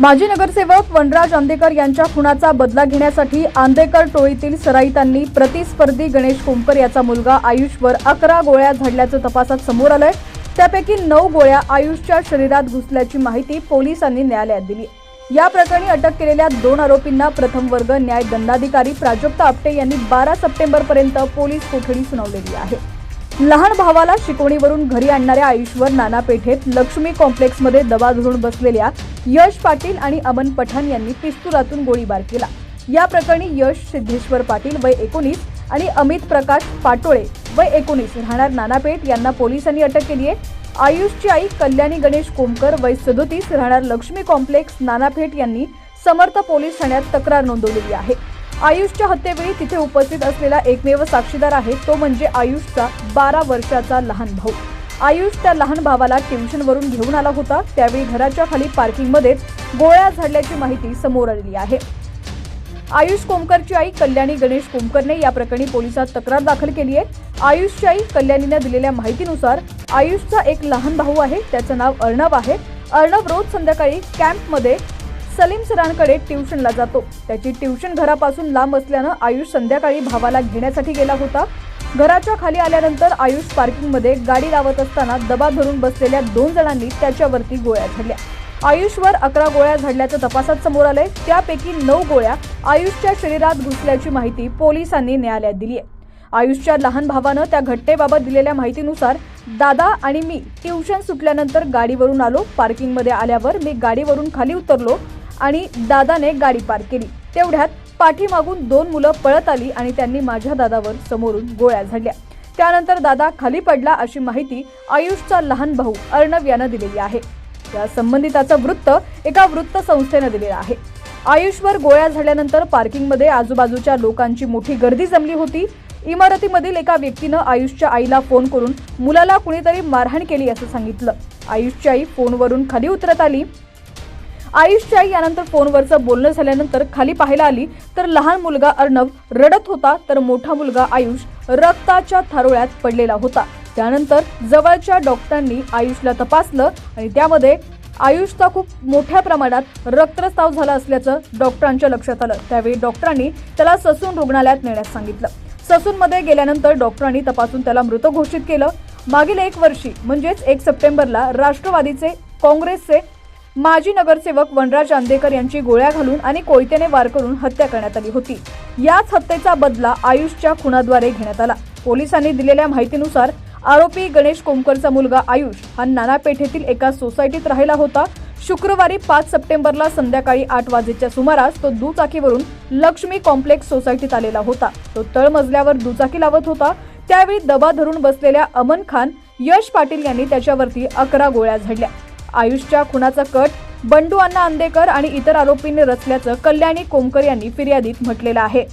माजी नगरसेवक वनराज आंदेकर यांच्या खुनाचा बदला घेण्यासाठी आंदेकर टोळीतील सराईतांनी प्रतिस्पर्धी गणेश कोमकर याचा मुलगा आयुषवर अकरा गोळ्या झाडल्याचं तपासात समोर आलंय. त्यापैकी नऊ गोळ्या आयुषच्या शरीरात घुसल्याची माहिती पोलिसांनी न्यायालयात दिली या प्रकरणी अटक केलेल्या दोन आरोपींना प्रथम वर्ग न्याय दंडाधिकारी प्राजक्ता आपटे यांनी बारा सप्टेंबरपर्यंत पोलीस कोठडी सुनावलेली आहे. लहान भावाला शिकवणीवरून घरी आणणाऱ्या आयुषवर नाना पेठेत लक्ष्मी कॉम्प्लेक्समध्ये दबा धरून बसलेल्या यश पाटील आणि अमन पठाण यांनी पिस्तुलातून गोळीबार केला. या प्रकरणी यश सिद्धेश्वर पाटील वय एकोणीस आणि अमित प्रकाश पाटोळे वय एकोणीस राहणार नानापेठ यांना पोलिसांनी अटक केली आहे. आयुषची आई कल्याणी गणेश कोमकर वय सदोतीस राहणार लक्ष्मी कॉम्प्लेक्स नानापेठ यांनी समर्थ पोलीस ठाण्यात तक्रार नोंदवलेली आहे. आयुषच्या हत्येवेळी तिथे उपस्थित असलेला एकमेव साक्षीदार आहे तो म्हणजे आयुषचा बारा वर्षाचा लहान भाऊ. आयुष त्या लहान भावाला ट्युशनवरून घेऊन आला होता. त्यावेळी घराच्या खाली पार्किंगमध्येच गोळ्या झाडल्याची माहिती समोर आलेली आहे. आयुष कोमकरची आई कल्याणी गणेश कोमकरने या प्रकरणी पोलिसात तक्रार दाखल केली आहे. आयुषची आई कल्याणीने दिलेल्या माहितीनुसार आयुषचा एक लहान भाऊ आहे. त्याचं नाव अर्णव आहे. अर्णव रोज संध्याकाळी कॅम्पमध्ये सलीम सरांकडे ट्युशनला जातो. त्याची ट्युशन घरापासून लांब असल्यानं आयुष संध्याकाळी भावाला घेण्यासाठी गेला होता. घराच्या खाली आल्यानंतर आयुष पार्किंगमध्ये गाडी लावत असताना दबा धरून बसलेल्या दोन जणांनी त्याच्यावरती गोळ्या झाडल्या. आयुषवर अकरा गोळ्या झाडल्याचं तपासात समोर आलंय. त्यापैकी नऊ गोळ्या आयुषच्या शरीरात घुसल्याची माहिती पोलिसांनी न्यायालयात दिली आहे. आयुषच्या लहान भावानं त्या घटनेबाबत दिलेल्या माहितीनुसार दादा आणि मी ट्युशन सुटल्यानंतर गाडीवरून आलो. पार्किंगमध्ये आल्यावर मी गाडीवरून खाली उतरलो आणि दादाने गाडी पार्क केली. तेवढ्यात पाठीमागून दोन मुलं पळत आली आणि त्यांनी माझ्या दादावर समोरून गोळ्या झाडल्या. त्यानंतर दादा खाली पडला अशी माहिती आयुषचा लहान भाऊ अर्णव यानं दिलेली आहे. या संबंधिताचं वृत्त एका वृत्तसंस्थेनं दिलेलं आहे. आयुषवर गोळ्या झाल्यानंतर पार्किंगमध्ये आजूबाजूच्या लोकांची मोठी गर्दी जमली होती. इमारतीमधील एका व्यक्तीनं आयुषच्या आईला फोन करून मुलाला कुणीतरी मारहाण केली असं सांगितलं. आयुषची आई फोनवरून खाली उतरत आली. आयुषच्या यानंतर फोनवरचं बोलणं झाल्यानंतर खाली पाहायला आली तर लहान मुलगा अर्णव रडत होता तर मोठा मुलगा आयुष रक्ताच्या थारोळ्यात पडलेला होता. त्यानंतर जवळच्या डॉक्टरांनी आयुषला तपासलं आणि त्यामध्ये आयुषचा खूप मोठ्या प्रमाणात रक्तस्राव झाला असल्याचं डॉक्टरांच्या लक्षात आलं. त्यावेळी डॉक्टरांनी त्याला ससून रुग्णालयात नेण्यास सांगितलं. ससूनमध्ये गेल्यानंतर डॉक्टरांनी तपासून त्याला मृत घोषित केलं. मागील एक वर्षी म्हणजेच एक सप्टेंबरला राष्ट्रवादीचे काँग्रेसचे माजी नगरसेवक वनराज आंदेकर यांची गोळ्या घालून आणि कोयत्याने वार करून हत्या करण्यात आली होती. याच हत्येचा बदला आयुषच्या खुनाद्वारे घेण्यात आला. पोलिसांनी दिलेल्या माहितीनुसार आरोपी गणेश कोमकरचा मुलगा आयुष हा नानापेठेतील एका सोसायटीत राहिला होता. शुक्रवारी पाच सप्टेंबरला संध्याकाळी आठ वाजेच्या सुमारास तो दुचाकीवरून लक्ष्मी कॉम्प्लेक्स सोसायटीत आलेला होता. तो तळमजल्यावर दुचाकी लावत होता. त्यावेळी दबा धरून बसलेल्या अमन खान यश पाटील यांनी त्याच्यावरती अकरा गोळ्या झाडल्या. आयुषच्या खुनाचा कट बंडू अण्णा आंदेकर आणि इतर आरोपींनी रचल्याचं कल्याणी कोमकर यांनी फिर्यादीत म्हटलेलं आहे.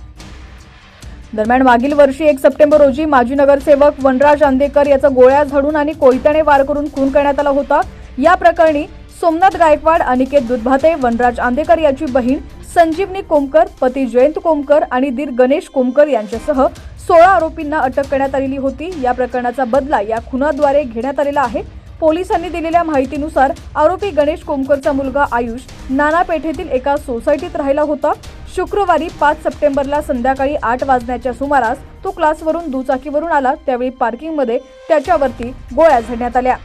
दरम्यान मागील वर्षी एक सप्टेंबर रोजी माजी नगरसेवक वनराज आंदेकर याचा गोळ्या झाडून आणि कोयत्याने वार करून खून करण्यात आला होता. या प्रकरणी सोमनाथ गायकवाड अनिकेत दुधभाते वनराज आंदेकर याची बहीण संजीवनी कोमकर पती जयंत कोमकर आणि दीर गणेश कोमकर यांच्यासह सोळा आरोपींना अटक करण्यात आलेली होती. या प्रकरणाचा बदला या खुनाद्वारे घेण्यात आलेला आहे. पोलिसांनी दिलेल्या माहितीनुसार आरोपी गणेश कोमकरचा मुलगा आयुष नाना पेठेतील एका सोसायटीत राहिला होता. शुक्रवारी पाच सप्टेंबरला संध्याकाळी आठ वाजण्याच्या सुमारास तो क्लासवरून दुचाकीवरून आला. त्यावेळी पार्किंगमध्ये त्याच्यावरती गोळ्या झाडण्यात आल्या.